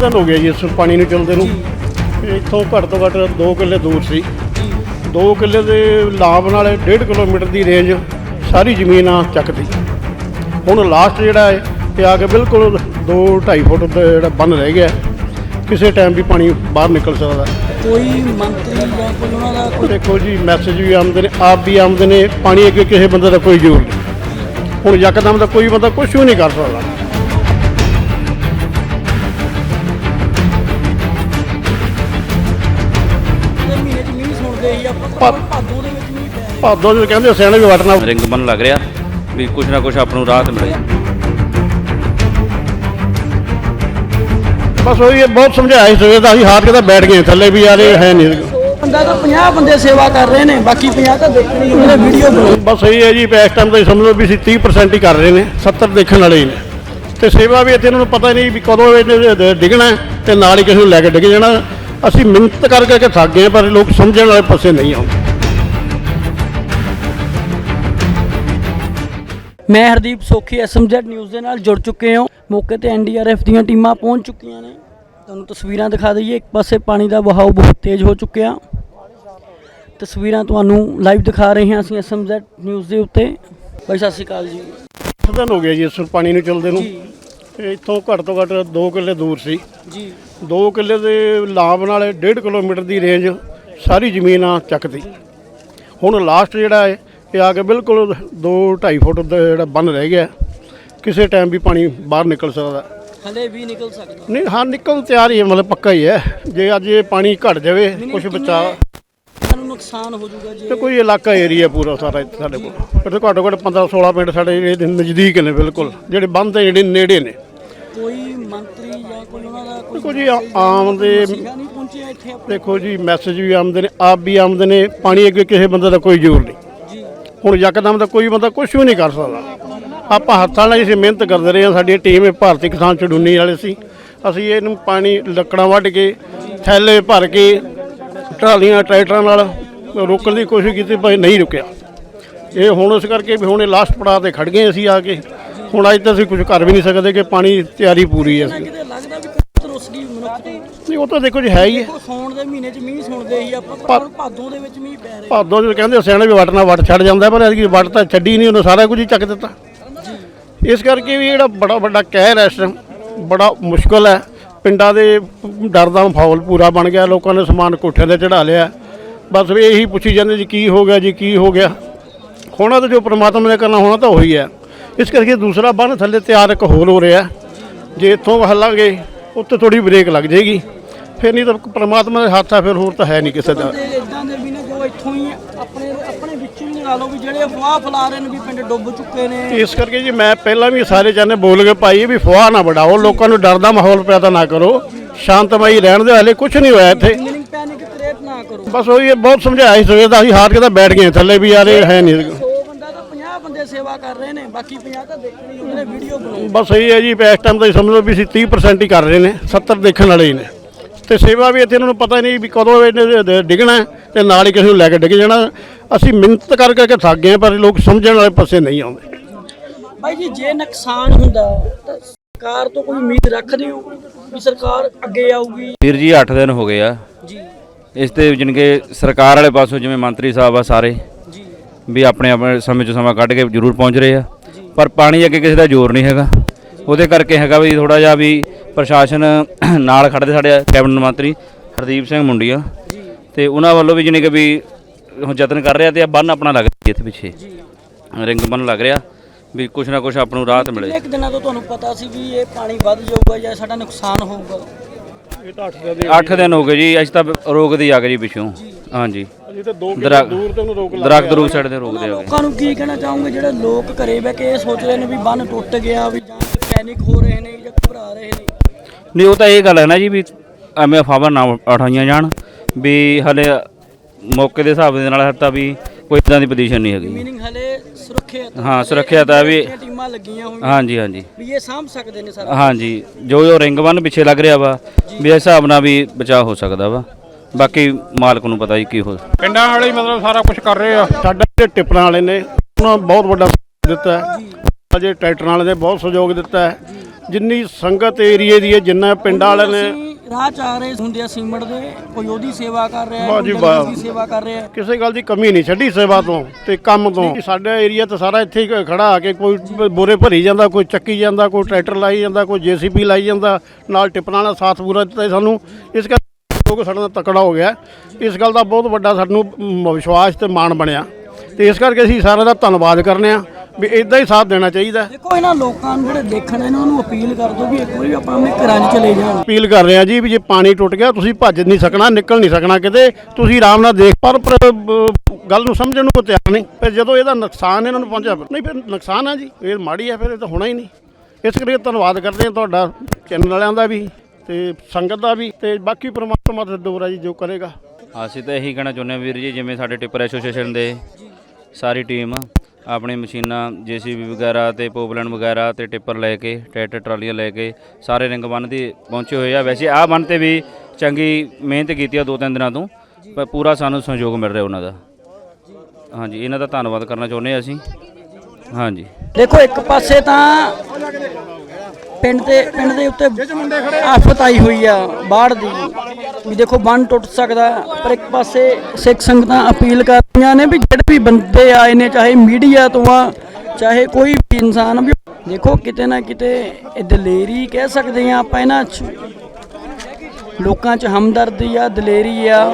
ਦਿਨ ਹੋ ਗਏ ਜੀ ਇਸ ਪਾਣੀ ਨੂੰ ਚਲਦੇ ਨੂੰ। ਇੱਥੋਂ ਘੱਟ ਤੋਂ ਘੱਟ 2 ਕਿੱਲੇ ਦੂਰ ਸੀ। 2 ਕਿੱਲੇ ਦੇ ਲਾਭ ਨਾਲ 1.5 ਕਿਲੋਮੀਟਰ ਦੀ ਰੇਂਜ ਸਾਰੀ ਜ਼ਮੀਨ ਆ ਚੱਕਦੀ ਹੁਣ ਲਾਸਟ ਜਿਹੜਾ ਹੈ ਇਹ ਆ ਕੇ ਬਿਲਕੁਲ 2 2.5 ਫੁੱਟ ਦਾ ਜਿਹੜਾ ਬੰਨ ਰਹਿ ਗਿਆ। ਕਿਸੇ ਟਾਈਮ ਵੀ ਪਾਣੀ ਬਾਹਰ ਨਿਕਲ ਸਕਦਾ। ਕੋਈ ਮੰਤਰੀ ਜਾਂ ਕੋਈ ਉਹਨਾਂ ਦਾ ਕੋਈ ਦੇਖੋ ਜੀ ਮੈਸੇਜ ਵੀ ਆਉਂਦੇ ਨੇ ਆਪ ਵੀ ਆਉਂਦੇ ਨੇ। ਪਾਣੀ ਅੱਗੇ ਕਿਸੇ ਬੰਦੇ ਦਾ ਕੋਈ ਜ਼ੋਰ ਨਹੀਂ। ਹੁਣ ਯਕਦਮ ਦਾ ਕੋਈ ਬੰਦਾ ਕੁਝ ਵੀ ਨਹੀਂ ਕਰ ਸਕਦਾ। ਭਾਦੋਂ ਦੇ ਵਿੱਚ ਮੀਂਹ ਪੈ ਰਿਹਾ ਭਾਦੋਂ ਜੋ ਕਹਿੰਦੇ ਸਿਆਣੇ ਵੀ ਵਟਣਾ। ਰਿੰਗ ਬਣ ਲੱਗ ਰਿਹਾ ਵੀ ਕੁਛ ਨਾ ਕੁਛ ਆਪ ਨੂੰ ਰਾਹਤ ਮਿਲੇ। ਬਸ ਉਹੀ ਹੈ, ਬਹੁਤ ਸਮਝਾਇਆ ਸੀ ਸਵੇਰ ਦਾ ਅਸੀਂ ਹਾਰ ਕੇ ਤਾਂ ਬੈਠ ਗਏ ਥੱਲੇ ਵੀ ਯਾਰ ਇਹ ਹੈ ਨਹੀਂ। ਬੰਦਾ ਤਾਂ 50 ਬੰਦੇ ਸੇਵਾ ਕਰ ਰਹੇ ਨੇ ਬਾਕੀ 50 ਤਾਂ ਦੇਖਣੀ ਉਹਨੇ ਵੀਡੀਓ ਬਣਾਈ ਬਸ ਇਹੀ ਹੈ ਜੀ ਵੀ ਇਸ ਟਾਈਮ ਤਾਂ ਸਮਝ ਲਓ ਵੀ ਅਸੀਂ 30% ਹੀ ਕਰ ਰਹੇ ਨੇ 70 ਦੇਖਣ ਵਾਲੇ ਹੀ ਨੇ। ਤੇ ਸੇਵਾ ਵੀ ਇੱਥੇ ਇਹਨਾਂ ਨੂੰ ਪਤਾ ਨਹੀਂ ਵੀ ਕਦੋਂ ਇਹਨੇ ਡਿੱਗਣਾ ਹੈ ਤੇ ਨਾਲ ਹੀ ਕਿਸੇ ਨੂੰ ਲੈ ਕੇ ਡਿੱਗ ਜਾਣਾ। ਅਸੀਂ ਮਿਹਨਤ ਕਰ ਕਰਕੇ ਥੱਕ ਗਏ ਪਰ ਲੋਕ ਸਮਝਣ ਵਾਲੇ ਪਾਸੇ ਨਹੀਂ ਆਉਂਦੇ। ਮੈਂ ਹਰਦੀਪ ਸੋਖੀ ਐਸਐਮਜ਼ੈਡ ਨਿਊਜ਼ ਦੇ ਨਾਲ ਜੁੜ ਚੁੱਕੇ ਹਾਂ। ਮੌਕੇ ਤੇ ਐਨਡੀਆਰਐਫ ਦੀਆਂ ਟੀਮਾਂ ਪਹੁੰਚ ਚੁੱਕੀਆਂ ਨੇ। ਤੁਹਾਨੂੰ ਤਸਵੀਰਾਂ ਦਿਖਾ ਦਈਏ। ਇੱਕ ਪਾਸੇ ਪਾਣੀ ਦਾ ਵਹਾਅ ਬਹੁਤ ਤੇਜ਼ ਹੋ ਚੁੱਕਿਆ। ਤਸਵੀਰਾਂ ਤੁਹਾਨੂੰ ਲਾਈਵ ਦਿਖਾ ਰਹੇ ਹਾਂ ਅਸੀਂ ਐਸਐਮਜ਼ੈਡ ਨਿਊਜ਼ ਦੇ ਉੱਤੇ। ਬਾਈ ਸਤਿ ਸ਼੍ਰੀ ਅਕਾਲ ਜੀ। ਦਿਨ ਹੋ ਗਏ ਜੀ ਇਸ ਪਾਣੀ ਨੂੰ ਚਲਦੇ ਨੂੰ। ਜੀ। ਇੱਥੋਂ ਘੱਟ ਤੋਂ ਘੱਟ 2 ਕਿੱਲੇ ਦੂਰ ਸੀ। ਜੀ। 2 ਕਿੱਲੇ ਦੇ ਲਾਭ ਨਾਲ 1.5 ਕਿਲੋਮੀਟਰ ਦੀ ਰੇਂਜ ਸਾਰੀ ਜ਼ਮੀਨ ਆ ਚੱਕਦੀ। ਹੁਣ ਲਾਸਟ ਜਿਹੜਾ ਹੈ ਇਹ ਆ ਕੇ ਬਿਲਕੁਲ 2 2.5 ਫੁੱਟ ਦਾ ਜਿਹੜਾ ਬੰਨ ਰਹਿ ਗਿਆ। ਕਿਸੇ ਟਾਈਮ ਵੀ ਪਾਣੀ ਬਾਹਰ ਨਿਕਲ ਸਕਦਾ। ਹਲੇ ਵੀ ਨਿਕਲ ਸਕਦਾ। ਨਹੀਂ ਹਾਂ ਨਿਕਲ ਨੂੰ ਤਿਆਰ ਹੀ ਹੈ ਮਤਲਬ ਪੱਕਾ ਹੀ ਹੈ। ਜੇ ਅੱਜ ਇਹ ਪਾਣੀ ਘਟ ਜਾਵੇ ਕੁਝ ਬਚਾ ਸਾਨੂੰ ਨੁਕਸਾਨ ਹੋ ਜਾਊਗਾ ਤੇ ਜੇ ਕੋਈ ਇਲਾਕਾ ਏਰੀਆ ਪੂਰਾ ਸਾਰਾ ਇੱਥੇ ਸਾਡੇ ਕੋਲ। ਇੱਥੇ ਘੱਟੋ ਘੱਟ 15 16 ਪਿੰਡ ਸਾਡੇ ਜਿਹੜੇ ਨਜ਼ਦੀਕ ਨੇ ਬਿਲਕੁਲ। ਜਿਹੜੇ ਬੰਦ ਤੇ ਜਿਹੜੇ ਨੇੜੇ ਨੇ। ਕੋਈ ਮੰਤਰੀ ਜਾਂ ਕੋਈ ਉਹਨਾਂ ਦਾ ਕੋਈ ਦੇਖੋ ਜੀ ਆ- ਆਮ ਦੇ ਨਹੀਂ ਪਹੁੰਚਿਆ ਇੱਥੇ ਦੇਖੋ ਜੀ ਮੈਸੇਜ ਵੀ ਆਉਂਦੇ ਨੇ, ਆਪ ਵੀ ਆਮਦੇ ਨੇ, ਪਾਣੀ ਅੱਗੇ ਕਿਸੇ ਬੰਦੇ ਦਾ ਕੋਈ ਜ਼ੋਰ ਨਹੀਂ। ਜੀ ਹੁਣ ਯਕਦਮ ਦਾ ਕੋਈ ਬੰਦਾ ਕੁਝ ਵੀ ਨਹੀਂ ਕਰ ਸਕਦਾ। ਆਪਾਂ ਹੱਥਾਂ ਨਾਲ ਹੀ ਅਸੀਂ ਮਿਹਨਤ ਕਰਦੇ ਰਹੇ ਹਾਂ, ਸਾਡੀ ਟੀਮ ਇਹ ਭਾਰਤੀ ਕਿਸਾਨ ਚੜੂਨੀ ਵਾਲੇ ਸੀ। ਅਸੀਂ ਇਹਨੂੰ ਪਾਣੀ, ਲੱਕੜਾਂ ਵੱਢ ਕੇ, ਥੈਲੇ ਭਰ ਕੇ, ਟਰਾਲੀਆਂ, ਟਰੈਕਟਰਾਂ ਨਾਲ ਰੋਕਣ ਦੀ ਕੋਸ਼ਿਸ਼ ਕੀਤੀ, ਪਰ ਨਹੀਂ ਰੁਕਿਆ। ਇਹ ਹੁਣ ਇਸ ਕਰਕੇ ਵੀ ਹੁਣ ਇਹ ਲਾਸਟ ਪੜਾਅ ਤੇ ਖੜ ਗਏ ਅਸੀਂ ਆ ਕੇ। ਹੁਣ ਅੱਜ ਤਾਂ ਅਸੀਂ ਕੁਝ ਕਰ ਵੀ ਨਹੀਂ ਸਕਦੇ ਕਿ ਪਾਣੀ ਤਿਆਰੀ ਪੂਰੀ ਹੈ। ਅਸੀਂ ਕਿਤੇ ਲੱਗਦਾ ਵੀ ਕੋਈ ਤਰੁੱਸ ਗਈ ਮਨੁੱਖ ਦੀ ਨਹੀਂ ਉਹ ਤਾਂ ਦੇਖੋ ਜੀ ਹੈ ਹੀ ਹੈ। ਦੇਖੋ ਸੌਣ ਦੇ ਮਹੀਨੇ ਚ ਮੀਂਹ ਸੁਣਦੇ ਸੀ ਆਪਾਂ ਪਰ ਹੁਣ ਭਾਦੋਂ ਦੇ ਵਿੱਚ ਮੀਂਹ ਪੈ ਰਿਹਾ। ਭਾਦੋਂ ਜੋ ਕਹਿੰਦੇ ਸਿਆਣੇ ਵੀ ਵਟਣਾ ਵਟ ਛੱਡ ਜਾਂਦਾ ਪਰ ਐਤਕੀ ਵਟ ਤਾਂ ਛੱਡੀ ਨਹੀਂ ਉਹਨੇ ਸਾਰਾ ਕੁਝ ਹੀ ਚੱਕ ਦਿੱਤਾ। ਇਸ ਕਰਕੇ ਵੀ ਜਿਹੜਾ ਬੜਾ ਵੱਡਾ ਕਹਿਰ ਹੈ ਇਸ ਟਾਈਮ ਬੜਾ ਮੁਸ਼ਕਲ ਹੈ। ਪਿੰਡਾਂ ਦੇ ਡਰ ਦਾ ਮਾਹੌਲ ਪੂਰਾ ਬਣ ਗਿਆ ਲੋਕਾਂ ਨੇ ਸਮਾਨ ਕੋਠਿਆਂ ਤੇ ਚੜਾ ਲਿਆ। ਬਸ ਵੀ ਇਹੀ ਪੁੱਛੀ ਜਾਂਦੇ ਜੀ ਕੀ ਹੋ ਗਿਆ ਜੀ ਕੀ ਹੋ ਗਿਆ? ਹੋਣਾ ਤਾਂ ਜੋ ਪ੍ਰਮਾਤਮਾ ਨੇ ਕਰਨਾ ਹੋਣਾ ਤਾਂ ਉਹੀ ਹੈ। ਇਸ ਕਰਕੇ ਦੂਸਰਾ ਬੰਨ ਥੱਲੇ ਤਿਆਰ ਇੱਕ ਹੋਰ ਹੋ ਰਿਹਾ। ਜੇ ਇੱਥੋਂ ਹੱਲਾਂਗੇ ਉੱਤੇ ਥੋੜੀ ਬ੍ਰੇਕ ਲੱਗ ਜਾਏਗੀ। ਫਿਰ ਨਹੀਂ ਤਾਂ ਪ੍ਰਮਾਤਮਾ ਦੇ ਹੱਥ ਆ ਫਿਰ ਹੋਰ ਤਾਂ ਹੈ ਨਹੀਂ ਕਿਸੇ ਦਾ। ਬੰਦੇ ਇਦਾਂ ਦੇ ਵੀ ਨੇ ਜੋ ਇੱਥੋਂ ਹੀ ਆਪਣੇ ਆਪਣੇ ਵਿੱਚੋਂ ਹੀ ਲਗਾ ਲਓ ਵੀ ਜਿਹੜੇ ਅਫਵਾਹ ਫੈਲਾ ਰਹੇ ਨੇ ਵੀ ਪਿੰਡ ਡੁੱਬ ਚੁੱਕੇ ਨੇ। ਇਸ ਕਰਕੇ ਜੀ ਮੈਂ ਪਹਿਲਾਂ ਵੀ ਸਾਰੇ ਜਾਨੇ ਬੋਲ ਕੇ ਭਾਈ ਵੀ ਫੁਆਹ ਨਾ ਵਡਾਓ ਲੋਕਾਂ ਨੂੰ ਡਰ ਦਾ ਮਾਹੌਲ ਪੈਦਾ ਨਾ ਕਰੋ ਸ਼ਾਂਤਮਈ ਰਹਿਣ ਦੇ ਹਲੇ ਕੁਝ ਨਹੀਂ ਹੋਇਆ ਇੱਥੇ। ਇੰਜੀਨੀਅਰਿੰਗ ਪੈਨਿਕ ਕ੍ਰੀਏਟ ਨਾ ਕਰੋ। ਬਸ ਉਹੀ ਹੈ, ਬਹੁਤ ਸਮਝਾਇਆ ਸੀ ਸਵੇਰ ਦਾ ਅਸੀਂ ਹਾਰ ਕੇ ਤਾਂ ਬੈਠ ਗਏ ਥੱਲੇ ਵੀ ਯਾਰ ਇਹ ਹੈ ਨਹੀਂ। 100 ਬੰਦਾ ਤਾਂ 50 ਬੰਦੇ ਸੇਵਾ ਕਰ ਰਹੇ ਨੇ ਬਾਕੀ 50 ਤਾਂ ਦੇਖਣੀ ਉਹਨੇ ਵੀਡੀਓ ਬਣਾਈ ਬਸ ਇਹੀ ਹੈ ਜੀ ਇਸ ਟਾਈਮ ਤਾਂ ਸਮਝ ਲਓ ਵੀ ਅਸੀਂ 30% ਹੀ ਕਰ ਰਹੇ ਨੇ 70 ਦੇਖਣ ਵਾਲੇ ਹੀ ਨੇ। ਤੇ ਸੇਵਾ ਵੀ ਇੱਥੇ ਇਹਨਾਂ ਨੂੰ ਪਤਾ ਨਹੀਂ ਵੀ ਕਦੋਂ ਇਹਨੇ ਡਿੱਗਣਾ ਤੇ ਨਾਲ ਹੀ ਕਿਸੇ ਨੂੰ ਲੈ ਕੇ ਡਿੱਗ ਜਾਣਾ। ਅਸੀਂ ਮਿਹਨਤ ਕਰ ਕਰਕੇ ਥੱਕ ਗਏ ਪਰ ਲੋਕ ਸਮਝਣ ਵਾਲੇ ਪਾਸੇ ਨਹੀਂ ਆਉਂਦੇ। ਭਾਈ ਜੀ ਜੇ ਨੁਕਸਾਨ ਹੁੰਦਾ ਤਾਂ ਸਰਕਾਰ ਤੋਂ ਕੋਈ ਉਮੀਦ ਰੱਖਦੇ ਹੋ ਵੀ ਸਰਕਾਰ ਅੱਗੇ ਆਊਗੀ? ਵੀਰ ਜੀ 8 ਦਿਨ ਹੋ ਗਏ ਆ। ਜੀ। ਇਸ ਤੇ ਜਾਣੀ ਕਿ ਸਰਕਾਰ ਵਾਲੇ ਪਾਸੋਂ ਜਿਵੇਂ ਮੰਤਰੀ ਸਾਹਿਬ ਆ ਸਾਰੇ ਜੀ। ਵੀ ਆਪਣੇ ਆਪਣੇ ਸਮੇਂ ਚੋਂ ਸਮਾਂ ਕੱਢ ਕੇ ਜ਼ਰੂਰ ਪਹੁੰਚ ਰਹੇ ਆ। ਪਰ ਪਾਣੀ ਅੱਗੇ ਕਿਸੇ ਦਾ ਜ਼ੋਰ ਨਹੀਂ ਹੈਗਾ। ਉਹਦੇ ਕਰਕੇ ਹੈਗਾ ਵੀ ਥੋੜਾ ਜਿਹਾ ਵੀ ਪ੍ਰਸ਼ਾਸਨ ਨਾਲ ਖੜਦੇ ਸਾਡੇ ਕੈਬਨਿਟ ਮੰਤਰੀ ਹਰਦੀਪ ਸਿੰਘ ਮੁੰਡੀਆ ਜੀ ਤੇ ਉਹਨਾਂ ਵੱਲੋਂ ਵੀ ਜਾਣੀ ਕਿ ਵੀ ਹੁਣ ਯਤਨ ਕਰ ਰਿਹਾ ਤੇ ਆ ਬੰਨ ਆਪਣਾ ਲੱਗ ਰਿਹਾ ਇੱਥੇ ਪਿੱਛੇ। ਜੀ ਰਿੰਗ ਬੰਨ ਲੱਗ ਰਿਹਾ ਵੀ ਕੁਛ ਨਾ ਕੁਛ ਆਪ ਨੂੰ ਰਾਹਤ ਮਿਲੇ। ਇੱਕ ਦਿਨਾਂ ਤੋਂ ਤੁਹਾਨੂੰ ਪਤਾ ਸੀ ਵੀ ਇਹ ਪਾਣੀ ਵੱਧ ਜਾਊਗਾ ਜਾਂ ਸਾਡਾ ਨੁਕਸਾਨ ਹੋਊਗਾ। ਇਹ ਤਾਂ 8 ਦੇ 8 ਦਿਨ ਹੋ ਗਏ ਜੀ ਅੱਜ ਤਾਂ ਰੋਕਦੀ ਆ ਗਏ ਜੀ ਪਿੱਛੋਂ। ਹਾਂਜੀ। ਅਜੇ ਤਾਂ 2 ਦਰਖਤ ਦੂਰ ਤੋਂ ਉਹਨੂੰ ਰੋਕ ਲਾ ਦਰਖਤ ਰੋਕ ਸਾਈਡ ਤੇ ਰੋਕਦੇ ਆ ਗਏ। ਲੋਕਾਂ ਨੂੰ ਕੀ ਕਹਿਣਾ ਚਾਹੋਗੇ ਜਿਹੜੇ ਲੋਕ ਘਰੇ ਬਹਿ ਕੇ ਇਹ ਸੋਚ ਰਹੇ ਨੇ ਵੀ ਬੰਨ ਟੁੱਟ ਗਿਆ ਵੀ ਜਾਂ ਪੈਨਿਕ ਹੋ ਰਹੇ ਨੇ ਜਾਂ ਘਬਰਾ ਰਹੇ ਨੇ? ਨਹੀਂ ਉਹ ਤਾਂ ਇਹ ਗੱਲ ਹੈ ਨਾ ਜੀ ਵੀ ਐਵੇਂ ਅਫਵਾਹਾਂ ਨਾ ਉਠਾਈਆਂ ਜਾਣ ਵੀ ਹਲੇ ਮੌਕੇ ਦੇ ਹਿਸਾਬ ਦੇ ਨਾਲ ਹੱਤਾ ਵੀ ਕੋਈ ਇਦਾਂ ਦੀ ਪੋਜੀਸ਼ਨ ਨਹੀਂ ਹੈਗੀ। ਮੀਨਿੰਗ ਹਲੇ ਸੁਰੱਖਿਅਤ ਹਾਂ ਸੁਰੱਖਿਅਤ ਹੈ ਵੀ ਟੀਮਾਂ ਲੱਗੀਆਂ ਹੋਈਆਂ। ਹਾਂਜੀ ਹਾਂਜੀ। ਵੀ ਇਹ ਸਾਂਭ ਸਕਦੇ ਨੇ ਸਾਰਾ। ਹਾਂਜੀ ਜੋ ਜੋ ਰਿੰਗ ਬੰਨ ਪਿੱਛੇ ਲੱਗ ਰਿਹਾ ਵਾ ਵੀ ਇਸ ਹਿਸਾਬ ਨਾਲ ਵੀ ਬਚਾਅ ਹੋ ਸਕਦਾ ਵਾ। ਬਾਕੀ ਮਾਲਕ ਨੂੰ ਪਤਾ ਜੀ ਕੀ ਹੋ ਪਿੰਡਾਂ ਵਾਲੇ ਹੀ ਮਤਲਬ ਸਾਰਾ ਕੁਝ ਕਰ ਰਹੇ ਆ। ਸਾਡਾ ਜਿਹੜੇ ਟਿੱਪਰਾਂ ਵਾਲੇ ਨੇ ਉਹਨਾਂ ਬਹੁਤ ਵੱਡਾ ਦਿੱਤਾ ਹੈ। ਅਜੇ ਟਰੈਕਟਰਾਂ ਵਾਲੇ ਨੇ ਬਹੁਤ ਸਹਿਯੋਗ ਦਿੱਤਾ ਹੈ। ਜਿੰਨੀ ਸੰਗਤ ਏਰੀਏ ਦੀ ਹੈ ਜਿੰਨਾ ਪਿੰਡਾਂ ਵਾਲਿਆਂ ਨੇ ਅਸੀਂ ਰਾਹ ਚ ਆ ਰਹੇ ਹੁੰਦੇ ਆ ਸੀਮਟ ਦੇ ਕੋਈ ਉਹਦੀ ਸੇਵਾ ਕਰ ਰਿਹਾ ਹੈ ਵਾਹ ਕੋਈ ਜੀ ਲੰਗਰ ਵਾਹ। ਦੀ ਸੇਵਾ ਕਰ ਰਿਹਾ। ਹੈ ਕਿਸੇ ਗੱਲ ਦੀ ਕਮੀ ਨਹੀਂ ਛੱਡੀ ਸੇਵਾ ਤੋਂ ਤੇ ਕੰਮ ਤੋਂ। ਸਾਡਾ ਏਰੀਆ ਤਾਂ ਸਾਰਾ ਇੱਥੇ ਹੀ ਖੜਾ ਆ ਕੇ ਕੋਈ ਬੋਰੇ ਭਰੀ ਜਾਂਦਾ ਕੋਈ ਚੱਕੀ ਜਾਂਦਾ ਕੋਈ ਟਰੈਕਟਰ ਲਾਈ ਜਾਂਦਾ ਕੋਈ ਜੀਸੀਪੀ ਲਾਈ ਜਾਂਦਾ ਨਾਲ ਟਿੱਪਰਾਂ ਵਾਲਾ ਸਾਥ ਪੂਰਾ ਦਿੱਤਾ ਜੀ ਸਾਨੂੰ। ਇਸ ਕਰਕੇ ਲੋਕ ਸਾਡੇ ਨਾਲ ਤਕੜਾ ਹੋ ਗਿਆ। ਇਸ ਗੱਲ ਦਾ ਬਹੁਤ ਵੱਡਾ ਸਾਨੂੰ ਮ, ਵਿਸ਼ਵਾਸ ਤੇ ਮਾਣ ਬਣਿਆ। ਤੇ ਇਸ ਕਰਕੇ ਅਸੀਂ ਸਾਰਿਆਂ ਦਾ ਧੰਨਵਾਦ ਕਰਨੇ ਆ। ਵੀ ਇਦਾਂ ਹੀ ਸਾਥ ਦੇਣਾ ਚਾਹੀਦਾ। ਦੇਖੋ ਇਹਨਾਂ ਲੋਕਾਂ ਨੂੰ ਜਿਹੜੇ ਦੇਖਣ ਇਹਨਾਂ ਨੂੰ ਅਪੀਲ ਕਰ ਦਿਓ ਵੀ ਇੱਕ ਵਾਰੀ ਆਪਾਂ ਆਪਣੇ ਘਰਾਂ 'ਚ ਚਲੇ ਜਾਣ। ਅਪੀਲ ਕਰ ਰਹੇ ਆ ਜੀ ਵੀ ਜੇ ਪਾਣੀ ਟੁੱਟ ਗਿਆ ਤੁਸੀਂ ਭੱਜ ਨਹੀਂ ਸਕਣਾ ਨਿਕਲ ਨਹੀਂ ਸਕਣਾ ਕਿਤੇ। ਤੁਸੀਂ ਆਰਾਮ ਨਾਲ ਦੇਖ ਪਰ ਗੱਲ ਨੂੰ ਸਮਝਣ ਨੂੰ ਤਿਆਰ ਨਹੀਂ। ਫਿਰ ਜਦੋਂ ਇਹਦਾ ਨੁਕਸਾਨ ਇਹਨਾਂ ਨੂੰ ਪਹੁੰਚਿਆ ਨਹੀਂ ਫਿਰ ਨੁਕਸਾਨ ਆ ਜੀ। ਇਹ ਮਾੜੀ ਆ ਫਿਰ ਇਹ ਤਾਂ ਹੋਣਾ ਹੀ ਨਹੀਂ। ਇਸ ਕਰਕੇ ਧੰਨਵਾਦ ਕਰਦੇ ਆ ਤੁਹਾਡਾ ਚੈਨਲ ਵਾਲਿਆਂ ਦਾ ਵੀ ਤੇ ਸੰਗਤ ਦਾ ਵੀ ਤੇ ਬਾਕੀ ਪ੍ਰਮਾਤਮਾ ਦੇ ਦੋਰਾ ਜੀ ਜੋ ਕਰੇਗਾ। ਅਸੀਂ ਤਾਂ ਇਹੀ ਕਹਿਣਾ ਚਾਹੁੰਦੇ ਹਾਂ ਵੀਰ ਜੀ ਜਿਵੇਂ ਸਾਡੇ ਟਿੱਪਰ ਐਸੋਸੀਏਸ਼ਨ ਦੇ ਸਾਰੀ ਟੀਮ। ਆਪਣੀ ਮਸ਼ੀਨਾਂ, ਜੀਸੀਬੀ ਵਗੈਰਾ ਤੇ ਪੋਪਲਨ ਵਗੈਰਾ ਤੇ ਟਿੱਪਰ ਲੈ ਕੇ, ਟਰੈਕਟਰ, ਟਰਾਲੀਆਂ ਲੈ ਕੇ, ਸਾਰੇ ਰਿੰਗ ਬੰਨ ਦੀ ਪਹੁੰਚੇ ਹੋਏ ਆ। ਵੈਸੇ ਆਹ ਬੰਨ ਤੇ ਵੀ ਚੰਗੀ ਮਿਹਨਤ ਕੀਤੀ ਆ ਦੋ ਤਿੰਨ ਦਿਨਾਂ ਤੋਂ, ਪਰ ਪੂਰਾ ਸਾਨੂੰ ਸਹਿਯੋਗ ਮਿਲ ਰਿਹਾ ਉਹਨਾਂ ਦਾ। ਹਾਂਜੀ, ਇਹਨਾਂ ਦਾ ਧੰਨਵਾਦ ਕਰਨਾ ਚਾਹੁੰਦੇ ਹਾਂ ਅਸੀਂ। ਹਾਂਜੀ। ਦੇਖੋ, ਇੱਕ ਪਾਸੇ ਤਾਂ ਪਿੰਡ ਦੇ ਪਿੰਡ ਦੇ ਉੱਤੇ ਆਫਤ ਆਈ ਹੋਈ ਆ, ਬਾੜ ਦੀ। ਵੀ ਦੇਖੋ, ਬੰਨ ਟੁੱਟ ਸਕਦਾ, ਪਰ ਇੱਕ ਪਾਸੇ ਸਿੱਖ ਸੰਗਤਾਂ ਅਪੀਲ ਕਰ ਰਹੀਆਂ ਨੇ ਵੀ ਜਿਹੜੇ ਵੀ ਬੰਦੇ ਆਏ ਨੇ, ਚਾਹੇ ਮੀਡੀਆ ਤੋਂ ਆ, ਚਾਹੇ ਕੋਈ ਵੀ ਇਨਸਾਨ ਵੀ, ਦੇਖੋ, ਕਿਤੇ ਨਾ ਕਿਤੇ ਇਹ ਦਲੇਰੀ ਕਹਿ ਸਕਦੇ ਆ ਆਪਾਂ ਇਹਨਾਂ 'ਚ। ਲੋਕਾਂ 'ਚ ਹਮਦਰਦੀ ਆ, ਦਲੇਰੀ ਆ